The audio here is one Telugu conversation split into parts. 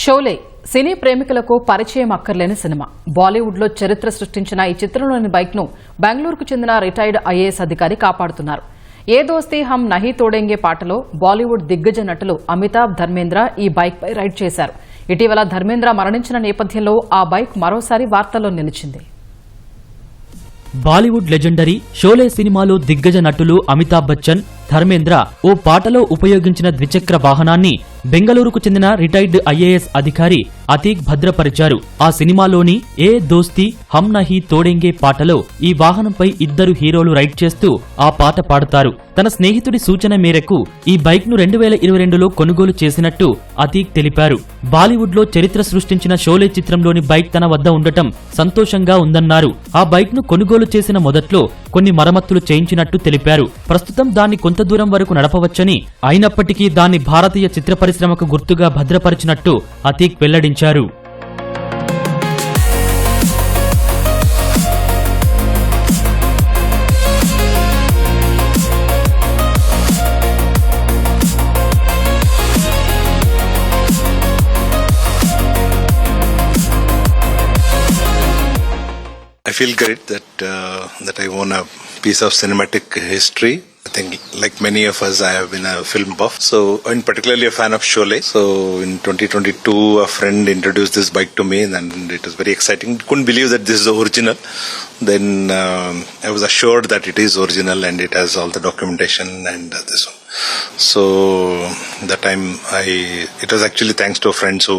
షోలే సినీ ప్రేమికులకు పరిచయం అక్కర్లేని సినిమా. బాలీవుడ్లో చరిత్ర సృష్టించిన ఈ చిత్రంలోని బైక్ను బెంగళూరుకు చెందిన రిటైర్డ్ ఐఏఎస్ అధికారి కాపాడుతున్నారు. ఏ దోస్తీ హమ్ నహీ తోడెంగే పాటలో బాలీవుడ్ దిగ్గజ నటులు అమితాబ్ ధర్మేంద్ర ఈ బైక్పై రైడ్ చేశారు. ఇటీవల ధర్మేంద్ర మరణించిన నేపథ్యంలో ఆ బైక్ మరోసారి వార్తల్లో నిలిచింది. బాలీవుడ్ లెజెండరీ షోలే సినిమాలో దిగ్గజ నటులు అమితాబ్ బచ్చన్ ధర్మేంద్ర ఓ పాటలో ఉపయోగించిన ద్విచక్ర వాహనాన్ని బెంగళూరుకు చెందిన రిటైర్డ్ ఐఏఎస్ అధికారి అతీక్ భద్రపరిచారు. ఆ సినిమాలోని ఏ దోస్తి హమ్ నహీ తోడెంగే పాటలో ఈ వాహనంపై ఇద్దరు హీరోలు రైడ్ చేస్తూ ఆ పాట పాడతారు. తన స్నేహితుడి సూచన మేరకు ఈ బైక్ను రెండు వేల ఇరవై రెండులో కొనుగోలు చేసినట్టు అతీక్ తెలిపారు. బాలీవుడ్లో చరిత్ర సృష్టించిన షోలే చిత్రంలోని బైక్ తన వద్ద ఉండటం సంతోషంగా ఉందన్నారు. ఆ బైక్ను కొనుగోలు చేసిన మొదట్లో కొన్ని మరమ్మతులు చేయించినట్టు తెలిపారు. ప్రస్తుతం దాన్ని కొంత దూరం వరకు నడపవచ్చని అయినప్పటికీ దాన్ని భారతీయ చిత్ర పరిశ్రమకు గుర్తుగా భద్రపరిచినట్టు అతీక్ వెల్లడించారు. I feel great that uh, that I won a piece of cinematic history. I think, like many of us, I have been a film buff. So, I'm particularly a fan of Sholay. So, in 2022, a friend introduced this bike to me, and it was very exciting. Couldn't believe that this is original. Then um, I was assured that it is original and it has all the documentation and uh, this one. So that time I it was actually thanks to a friend. So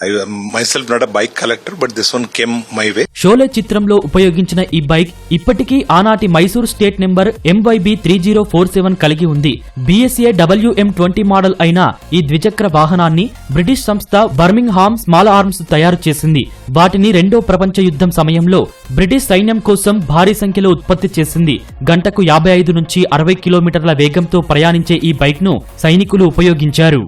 I am myself not a bike collector, but this one came my way. Sholay చిత్రంలో ఉపయోగించిన ఈ బైక్ ఇప్పటికీ ఆనాటి Mysore state number MYB three zero four seven కలిగి ఉంది బిఎస్ఏ డబ్ల్యూఎం ట్వంటీ మోడల్ అయిన ఈ ద్విచక్ర వాహనాన్ని బ్రిటిష్ సంస్థ బర్మింగ్ హామ్ స్మాల్ ఆర్మ్స్ తయారు చేసింది వాటిని రెండో ప్రపంచ యుద్ధం సమయంలో బ్రిటిష్ సైన్యం కోసం భారీ సంఖ్యలో ఉత్పత్తి చేసింది గంటకు యాభై ఐదు నుంచి అరవై కిలోమీటర్ల వేగంతో ప్రయాణించే ఈ బైక్ను సైనికులు ఉపయోగించారు.